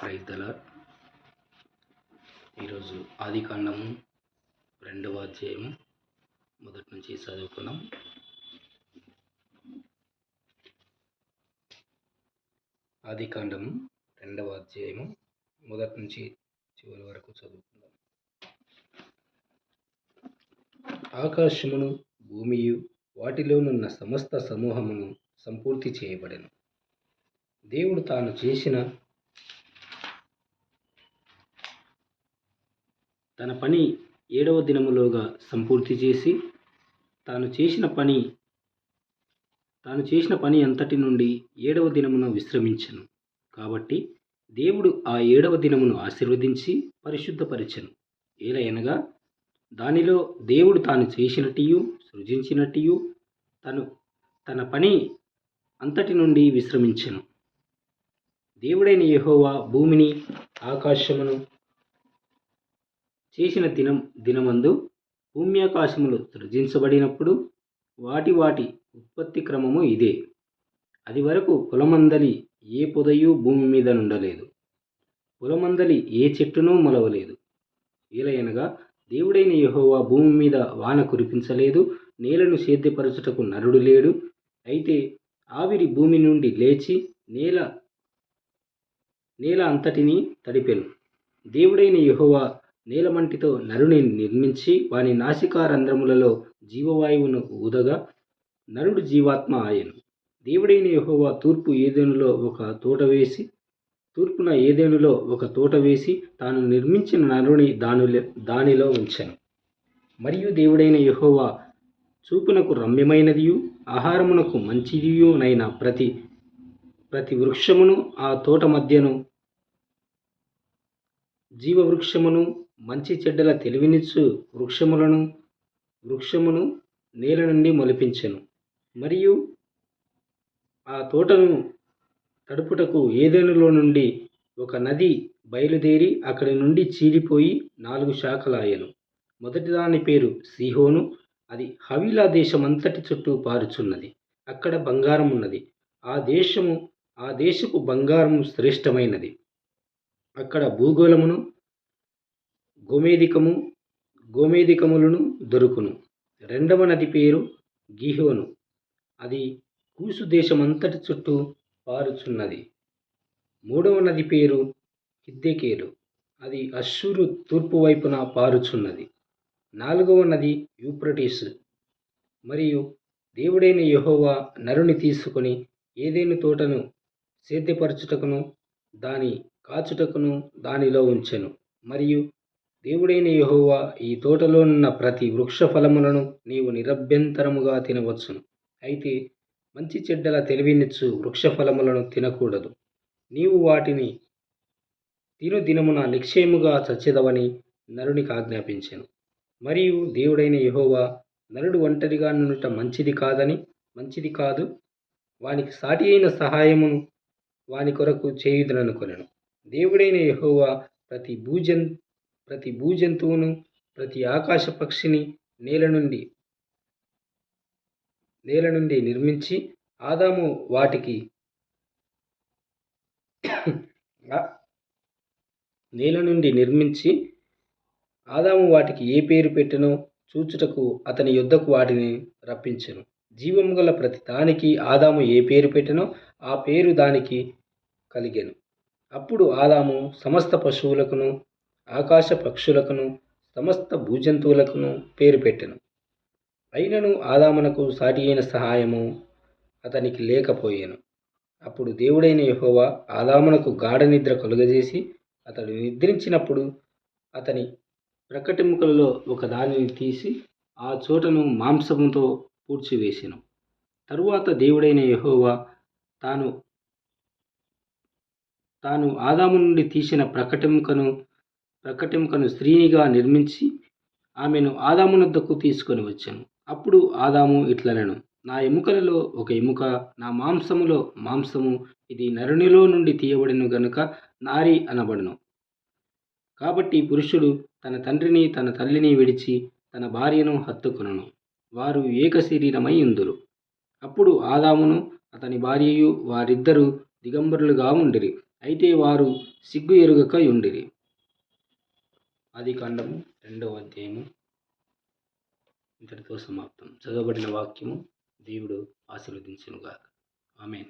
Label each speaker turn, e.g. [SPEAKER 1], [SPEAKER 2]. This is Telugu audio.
[SPEAKER 1] క్రైస్తలర్ ఈరోజు ఆది కాండము రెండవ అధ్యాయము మొదటి నుంచి చదువుకున్నాం ఆది కాండము రెండవ అధ్యాయము మొదటి నుంచి చివరి వరకు చదువుకుందాం. ఆకాశమును భూమియు వాటిలోనున్న సమస్త సమూహమును సంపూర్తి చేయబడెను. దేవుడు తాను చేసిన తన పని ఏడవ దినములోగా సంపూర్తి చేసి తాను చేసిన పని తాను చేసిన పని అంతటి నుండి ఏడవ దినమున విశ్రమించను. కాబట్టి దేవుడు ఆ ఏడవ దినమును ఆశీర్వదించి పరిశుద్ధపరిచెను. ఏలయనగా దానిలో దేవుడు తాను చేసినట్టియు సృజించినట్టియు తను తన పని అంతటి నుండి విశ్రమించెను. దేవుడైన యహోవా భూమిని ఆకాశమును చేసిన దినం దినమందు భూమ్యాకాశములు సృజించబడినప్పుడు వాటి వాటి ఉత్పత్తి క్రమము ఇదే. అది వరకు పొలమందలి ఏ పొదయు భూమి మీద నుండలేదు. పొలమందలి ఏ చెట్టునూ మొలవలేదు. ఏలయనగా దేవుడైన యహోవా భూమి మీద వాన కురిపించలేదు నేలను సేద్యపరచుటకు నరుడు లేడు. అయితే ఆవిరి భూమి నుండి లేచి నేల నేల అంతటిని తడిపెను. దేవుడైన యహోవా నేలమంటితో నరుని నిర్మించి వాని నాసికారంధ్రములలో జీవవాయువును ఊదగా నరుడు జీవాత్మ ఆయను. దేవుడైన యహోవా తూర్పు ఏదేనులో ఒక తోట వేసి తూర్పున ఏదేనులో ఒక తోట వేసి తాను నిర్మించిన నరుని దానిలో దానిలో ఉంచాను. మరియు దేవుడైన యహోవా చూపునకు రమ్యమైనదియు ఆహారమునకు మంచిదియునైన ప్రతి ప్రతి వృక్షమును ఆ తోట మధ్యను జీవవృక్షమును మంచి చెడ్డల తెలివినిచ్చు వృక్షములను వృక్షమును నేల నుండి మొలిపించెను. మరియు ఆ తోటను తడుపుటకు ఏదేనులో నుండి ఒక నది బయలుదేరి అక్కడి నుండి చీలిపోయి నాలుగు శాఖలాయెను. మొదటి దాని పేరు సిహోను. అది హవీలా దేశమంతటి చుట్టూ పారుచున్నది. అక్కడ బంగారం ఉన్నది ఆ దేశము ఆ దేశపు బంగారము శ్రేష్టమైనది. అక్కడ భూగోళమును గోమేదికము గోమేదికములను దొరుకును. రెండవ నది పేరు గిహోను అది కూసు దేశమంతటి చుట్టూ పారుచున్నది. మూడవ నది పేరు హిద్దెకేలు. అది అశ్షూరు తూర్పు వైపున పారుచున్నది. నాలుగవ నది యూప్రటీస్. మరియు దేవుడైన యెహోవా నరుని తీసుకొని ఏదేని తోటను సేద్యపరచుటకును దాని కాచుటకును దానిలో ఉంచెను. మరియు దేవుడైన యహోవా ఈ తోటలోనున్న ప్రతి వృక్ష ఫలములను నీవు నిరభ్యంతరముగా తినవచ్చును. అయితే మంచి చెడ్డల తెలివినిచ్చు వృక్ష ఫలములను తినకూడదు. నీవు వాటిని తిను దినమున నిక్షేముగా చచ్చెదవని నరునికి ఆజ్ఞాపించెను. మరియు దేవుడైన యహోవా నరుడు ఒంటరిగా నుండుట మంచిది కాదని మంచిది కాదు. వానికి సాటి అయిన సహాయమును వాని కొరకు చేయుదుననుకొనెను. దేవుడైన యహోవా ప్రతి భూజన్ ప్రతి భూజంతువును ప్రతి ఆకాశ పక్షిని నేల నుండి నేల నుండి నిర్మించి ఆదాము వాటికి నేల నుండి నిర్మించి ఆదాము వాటికి ఏ పేరు పెట్టెనో చూచుటకు అతని యుద్ధకు వాటిని రప్పించెను. జీవము గల ప్రతి దానికి ఆదాము ఏ పేరు పెట్టెనో ఆ పేరు దానికి కలిగెను. అప్పుడు ఆదాము సమస్త పశువులకును ఆకాశ పక్షులకును సమస్త భూజంతువులకును పేరు పెట్టెను. అయినను ఆదామునకు సాటి అయిన సహాయము అతనికి లేకపోయాను. అప్పుడు దేవుడైన యహోవా ఆదామునకు గాఢ నిద్ర కలుగజేసి అతడు నిద్రించినప్పుడు అతని ప్రకటెముకలలో ఒక దానిని తీసి ఆ చోటను మాంసముతో పూడ్చివేసాను. తరువాత దేవుడైన యహోవా తాను తాను ఆదాము నుండి తీసిన ప్రకటింకను ప్రకటెముకను స్త్రీనిగా నిర్మించి ఆమెను ఆదామునద్దకు తీసుకొని వచ్చాను. అప్పుడు ఆదాము ఇట్లనెను నా ఎముకలలో ఒక ఎముక నా మాంసములో మాంసము ఇది నరునిలో నుండి తీయబడిను గనుక నారి అనబడును. కాబట్టి పురుషుడు తన తండ్రిని తన తల్లిని విడిచి తన భార్యను హత్తుకొనును. వారు ఏక శరీరమై ఉందురు. అప్పుడు ఆదామును అతని భార్యయు వారిద్దరూ దిగంబరులుగా ఉండిరి. అయితే వారు సిగ్గు ఎరుగక ఉండిరి. ఆది కాండము రెండవ అధ్యాయము ఇంతటితో సమాప్తం. చదవబడిన వాక్యము దేవుడు ఆశీర్వదించునుగాక. ఆమె